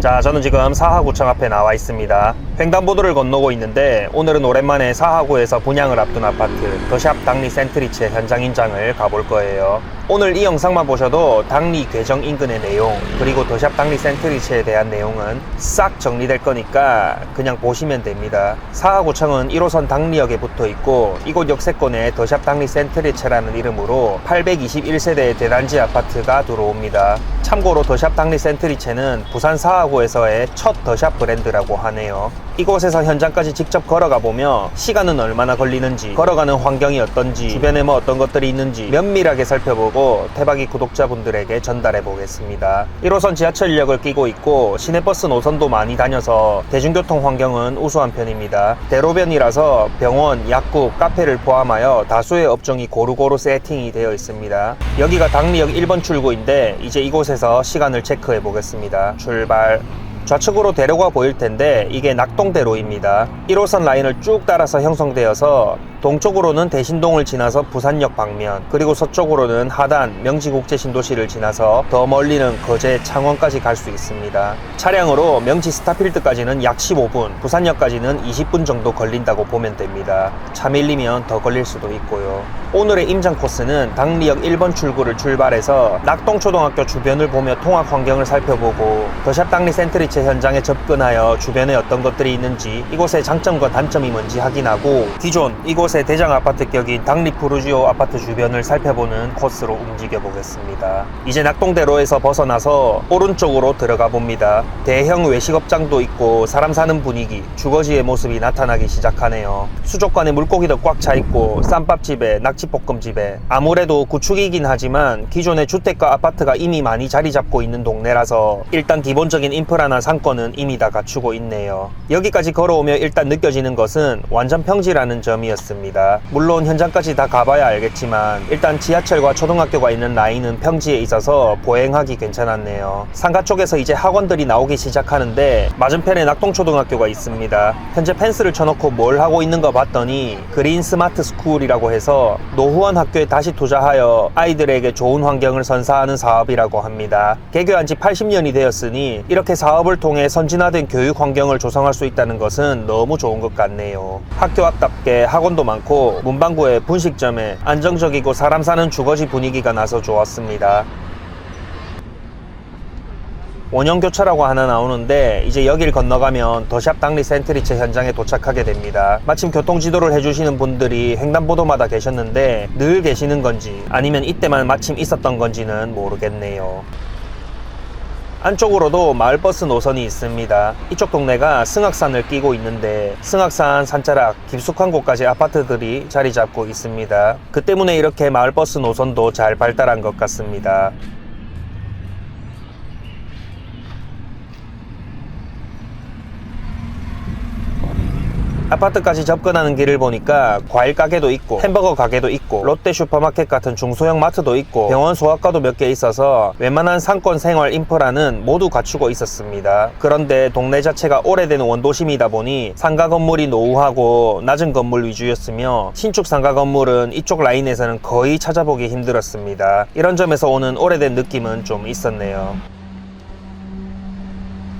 자, 저는 지금 사하구청 앞에 나와 있습니다. 횡단보도를 건너고 있는데 오늘은 오랜만에 사하구에서 분양을 앞둔 아파트 더샵 당리 센트리체 현장 인장을 가볼 거예요. 오늘 이 영상만 보셔도 당리 개정 인근의 내용 그리고 더샵 당리 센트리체에 대한 내용은 싹 정리될 거니까 그냥 보시면 됩니다. 사하구청은 1호선 당리역에 붙어 있고 이곳 역세권에 더샵 당리 센트리체라는 이름으로 821세대의 대단지 아파트가 들어옵니다. 참고로 더샵 당리 센트리체는 부산 사하구 에서의 첫 더샵 브랜드라고 하네요. 이곳에서 현장까지 직접 걸어가 보며 시간은 얼마나 걸리는지, 걸어가는 환경이 어떤지, 주변에 뭐 어떤 것들이 있는지 면밀하게 살펴보고 태박이 구독자분들에게 전달해 보겠습니다. 1호선 지하철역을 끼고 있고 시내버스 노선도 많이 다녀서 대중교통 환경은 우수한 편입니다. 대로변이라서 병원, 약국, 카페를 포함하여 다수의 업종이 고루고루 세팅이 되어 있습니다. 여기가 당리역 1번 출구인데 이제 이곳에서 시간을 체크해 보겠습니다. 출발. 좌측으로 대로가 보일 텐데 이게 낙동대로입니다. 1호선 라인을 쭉 따라서 형성되어서 동쪽으로는 대신동을 지나서 부산역 방면 그리고 서쪽으로는 하단 명지국제신도시를 지나서 더 멀리는 거제 창원까지 갈 수 있습니다. 차량으로 명지 스타필드까지는 약 15분 부산역까지는 20분 정도 걸린다고 보면 됩니다. 차 밀리면 더 걸릴 수도 있고요. 오늘의 임장 코스는 당리역 1번 출구를 출발해서 낙동초등학교 주변을 보며 통학 환경을 살펴보고 더샵 당리 센트리체 현장에 접근하여 주변에 어떤 것들이 있는지 이곳의 장점과 단점이 뭔지 확인하고 기존 이곳 의 대장 아파트격인 당리 푸르지오 아파트 주변을 살펴보는 코스로 움직여 보겠습니다. 이제 낙동대로에서 벗어나서 오른쪽으로 들어가 봅니다. 대형 외식업장도 있고 사람 사는 분위기, 주거지의 모습이 나타나기 시작하네요. 수족관에 물고기도 꽉 차 있고 쌈밥집에 낙지볶음집에 아무래도 구축이긴 하지만 기존의 주택과 아파트가 이미 많이 자리 잡고 있는 동네라서 일단 기본적인 인프라나 상권은 이미 다 갖추고 있네요. 여기까지 걸어오며 일단 느껴지는 것은 완전 평지라는 점이었습니다. 물론 현장까지 다 가봐야 알겠지만 일단 지하철과 초등학교가 있는 라인은 평지에 있어서 보행하기 괜찮았네요. 상가 쪽에서 이제 학원들이 나오기 시작하는데 맞은편에 낙동초등학교가 있습니다. 현재 펜스를 쳐놓고 뭘 하고 있는가 봤더니 그린 스마트 스쿨이라고 해서 노후원 학교에 다시 투자하여 아이들에게 좋은 환경을 선사하는 사업이라고 합니다. 개교한 지 80년이 되었으니 이렇게 사업을 통해 선진화된 교육 환경을 조성할 수 있다는 것은 너무 좋은 것 같네요. 학교 앞답게 학원도 많고 문방구에 분식점에 안정적이고 사람 사는 주거지 분위기가 나서 좋았습니다. 원형 교차라고 하나 나오는데 이제 여길 건너가면 더샵 당리 센트리체 현장에 도착하게 됩니다. 마침 교통 지도를 해주시는 분들이 횡단보도마다 계셨는데 늘 계시는 건지 아니면 이때만 마침 있었던 건지는 모르겠네요. 안쪽으로도 마을버스 노선이 있습니다. 이쪽 동네가 승악산을 끼고 있는데 승악산 산자락 깊숙한 곳까지 아파트들이 자리 잡고 있습니다. 그 때문에 이렇게 마을버스 노선도 잘 발달한 것 같습니다. 아파트까지 접근하는 길을 보니까 과일 가게도 있고 햄버거 가게도 있고 롯데 슈퍼마켓 같은 중소형 마트도 있고 병원 소아과도 몇 개 있어서 웬만한 상권 생활 인프라는 모두 갖추고 있었습니다. 그런데 동네 자체가 오래된 원도심이다 보니 상가 건물이 노후하고 낮은 건물 위주였으며 신축 상가 건물은 이쪽 라인에서는 거의 찾아보기 힘들었습니다. 이런 점에서 오는 오래된 느낌은 좀 있었네요.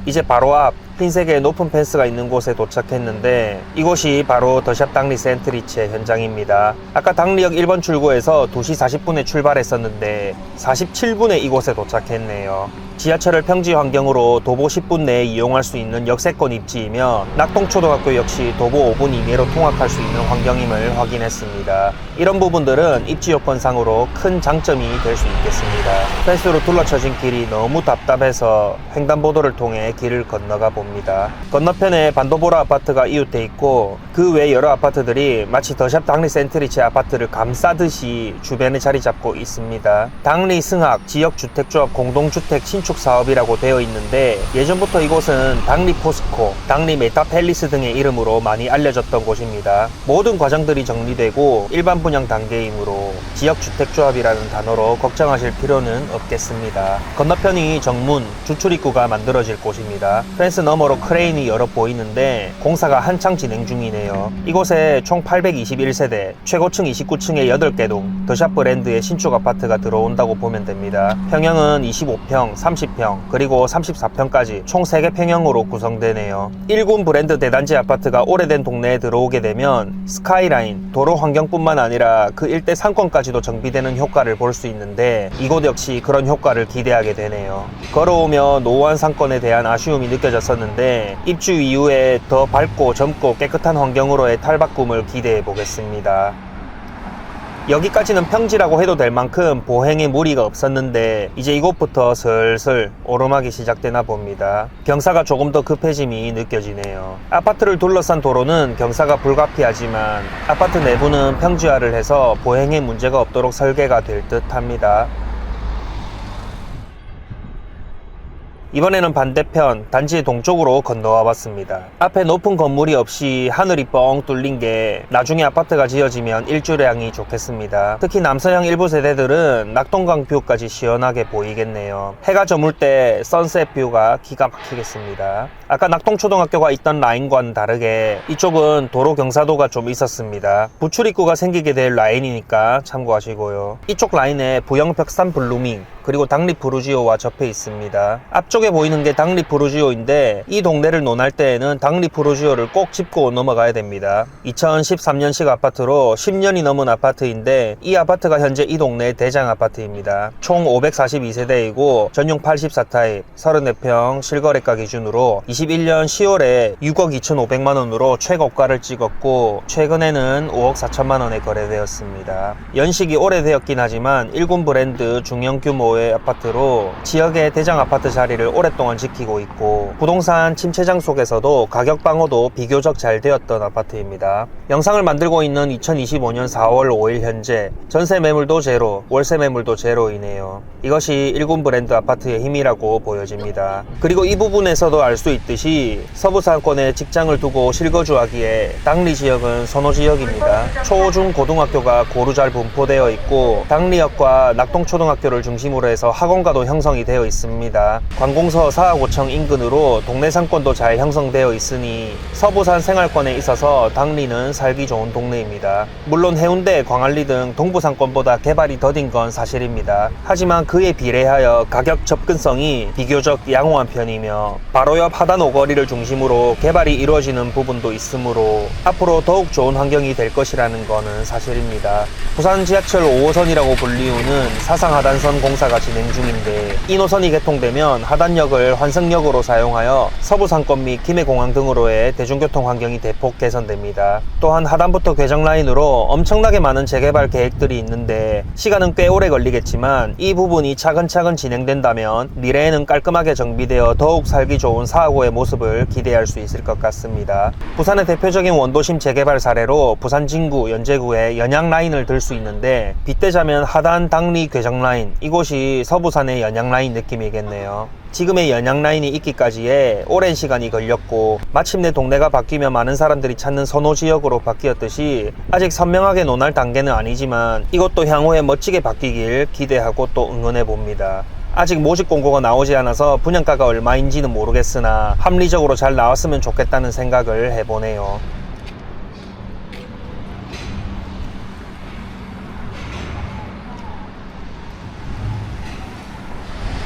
이제 바로 앞 흰색의 높은 펜스가 있는 곳에 도착했는데 이곳이 바로 더샵 당리 센트리체 현장입니다. 아까 당리역 1번 출구에서 2시 40분에 출발했었는데 47분에 이곳에 도착했네요. 지하철을 평지 환경으로 도보 10분 내에 이용할 수 있는 역세권 입지이며 낙동초등학교 역시 도보 5분 이내로 통학할 수 있는 환경임을 확인했습니다. 이런 부분들은 입지 요건상으로 큰 장점이 될 수 있겠습니다. 펜스로 둘러쳐진 길이 너무 답답해서 횡단보도를 통해 길을 건너가 봅니다. 건너편에 반도보라 아파트가 이웃돼 있고 그 외 여러 아파트들이 마치 더샵 당리 센트리체 아파트를 감싸듯이 주변에 자리 잡고 있습니다. 당리 승학 지역주택조합 공동주택 신축 사업이라고 되어 있는데 예전부터 이곳은 당리 포스코, 당리 메타펠리스 등의 이름으로 많이 알려졌던 곳입니다. 모든 과정들이 정리되고 일반 분양 단계이므로 지역주택조합이라는 단어로 걱정하실 필요는 없겠습니다. 건너편이 정문, 주출입구가 만들어질 곳입니다. 펜스 너머로 크레인이 여러 보이는데 공사가 한창 진행 중이네요. 이곳에 총 821세대, 최고층 29층의 8개 동, 더샵 브랜드의 신축 아파트가 들어온다고 보면 됩니다. 평형은 25평, 30평, 그리고 34평까지 총 3개 평형으로 구성되네요. 1군 브랜드 대단지 아파트가 오래된 동네에 들어오게 되면 스카이라인, 도로 환경뿐만 아니라 그 일대 상권까지도 정비되는 효과를 볼 수 있는데 이곳 역시 그런 효과를 기대하게 되네요. 걸어오며 노후한 상권에 대한 아쉬움이 느껴졌었는데 입주 이후에 더 밝고 젊고 깨끗한 환경으로의 탈바꿈을 기대해 보겠습니다. 여기까지는 평지라고 해도 될 만큼 보행에 무리가 없었는데 이제 이곳부터 슬슬 오르막이 시작되나 봅니다. 경사가 조금 더 급해짐이 느껴지네요. 아파트를 둘러싼 도로는 경사가 불가피하지만 아파트 내부는 평지화를 해서 보행에 문제가 없도록 설계가 될 듯 합니다. 이번에는 반대편 단지 동쪽으로 건너와 봤습니다. 앞에 높은 건물이 없이 하늘이 뻥 뚫린 게 나중에 아파트가 지어지면 일주량이 좋겠습니다. 특히 남서형 일부 세대들은 낙동강 뷰까지 시원하게 보이겠네요. 해가 저물 때 선셋 뷰가 기가 막히겠습니다. 아까 낙동초등학교가 있던 라인과는 다르게 이쪽은 도로 경사도가 좀 있었습니다. 부출입구가 생기게 될 라인이니까 참고하시고요. 이쪽 라인에 부영벽산 블루밍 그리고 당리푸르지오와 접해 있습니다. 앞쪽에 보이는 게 당리푸르지오인데 이 동네를 논할 때에는 당리푸르지오를 꼭 짚고 넘어가야 됩니다. 2013년식 아파트로 10년이 넘은 아파트인데 이 아파트가 현재 이 동네의 대장 아파트입니다. 총 542세대이고 전용 84타입 34평 실거래가 기준으로 21년 10월에 6억 2,500만 원으로 최고가를 찍었고 최근에는 5억 4천만 원에 거래되었습니다. 연식이 오래되었긴 하지만 1군 브랜드 중형 규모 의 아파트로 지역의 대장 아파트 자리를 오랫동안 지키고 있고 부동산 침체장 속에서도 가격 방어도 비교적 잘 되었던 아파트입니다. 영상을 만들고 있는 2025년 4월 5일 현재 전세 매물도 제로, 월세 매물도 제로이네요. 이것이 1군 브랜드 아파트의 힘이라고 보여집니다. 그리고 이 부분에서도 알 수 있듯이 서부 상권에 직장을 두고 실거주하기에 당리 지역은 선호 지역입니다. 초, 중, 고등학교가 고루 잘 분포되어 있고 당리역과 낙동초등학교를 중심으로 해서 학원가도 형성이 되어 있습니다. 관공서 사하구청 인근으로 동네 상권도 잘 형성되어 있으니 서부산 생활권에 있어서 당리는 살기 좋은 동네입니다. 물론 해운대, 광안리 등 동부 상권보다 개발이 더딘 건 사실입니다. 하지만 그에 비례하여 가격 접근성이 비교적 양호한 편이며 바로 옆 하단 오거리를 중심으로 개발이 이루어지는 부분도 있으므로 앞으로 더욱 좋은 환경이 될 것이라는 것은 사실입니다. 부산 지하철 5호선이라고 불리우는 사상 하단선 공사가 진행 중인데 이 노선이 개통되면 하단역을 환승역으로 사용하여 서부 상권 및 김해공항 등으로의 대중교통 환경이 대폭 개선됩니다. 또한 하단부터 괴정 라인으로 엄청나게 많은 재개발 계획들이 있는데 시간은 꽤 오래 걸리겠지만 이 부분이 차근차근 진행된다면 미래에는 깔끔하게 정비되어 더욱 살기 좋은 사하구의 모습을 기대할 수 있을 것 같습니다. 부산의 대표적인 원도심 재개발 사례로 부산 진구, 연제구의 연양 라인을 들 수 있는데 빗대자면 하단 당리 괴정 라인 이곳이 서부산의 연양 라인 느낌이겠네요. 지금의 연양 라인이 있기까지에 오랜 시간이 걸렸고 마침내 동네가 바뀌며 많은 사람들이 찾는 선호 지역으로 바뀌었듯이 아직 선명하게 논할 단계는 아니지만 이것도 향후에 멋지게 바뀌길 기대하고 또 응원해 봅니다. 아직 모집 공고가 나오지 않아서 분양가가 얼마인지는 모르겠으나 합리적으로 잘 나왔으면 좋겠다는 생각을 해보네요.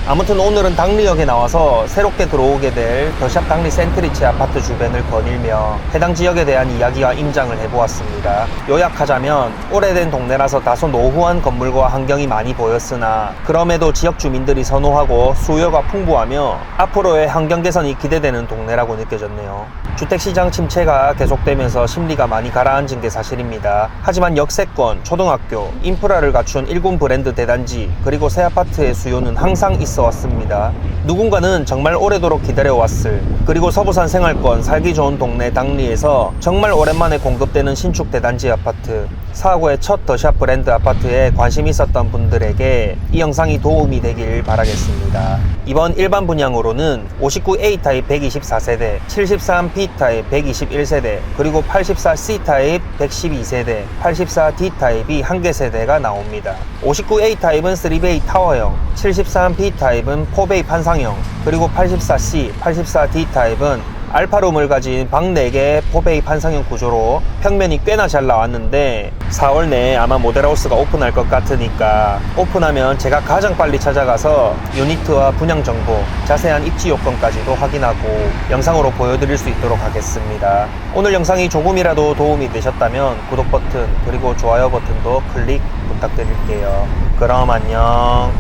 아무튼 오늘은 당리역에 나와서 새롭게 들어오게 될 더샵 당리 센트리치 아파트 주변을 거닐며 해당 지역에 대한 이야기와 임장을 해보았습니다. 요약하자면 오래된 동네라서 다소 노후한 건물과 환경이 많이 보였으나 그럼에도 지역 주민들이 선호하고 수요가 풍부하며 앞으로의 환경 개선이 기대되는 동네라고 느껴졌네요. 주택시장 침체가 계속되면서 심리가 많이 가라앉은 게 사실입니다. 하지만 역세권, 초등학교, 인프라를 갖춘 일군 브랜드 대단지 그리고 새 아파트의 수요는 항상 있어 왔습니다. 누군가는 정말 오래도록 기다려왔을 그리고 서부산 생활권 살기 좋은 동네 당리에서 정말 오랜만에 공급되는 신축 대단지 아파트 사하구의 첫 더샵 브랜드 아파트에 관심 있었던 분들에게 이 영상이 도움이 되길 바라겠습니다. 이번 일반 분양으로는 59A 타입 124세대, 73B 타입 121세대, 그리고 84C 타입 112세대, 84D 타입이 한 개 세대가 나옵니다. 59A 타입은 3베이 타워형, 73B 타입 은 4베이 판상형, 그리고 84C, 84D 타입은 알파룸을 가진 방 4개 포베이 판상형 구조로 평면이 꽤나 잘 나왔는데 4월 내에 아마 모델하우스가 오픈할 것 같으니까 오픈하면 제가 가장 빨리 찾아가서 유니트와 분양 정보, 자세한 입지 요건까지도 확인하고 영상으로 보여드릴 수 있도록 하겠습니다. 오늘 영상이 조금이라도 도움이 되셨다면 구독 버튼 그리고 좋아요 버튼도 클릭 부탁드릴게요. 그럼 안녕.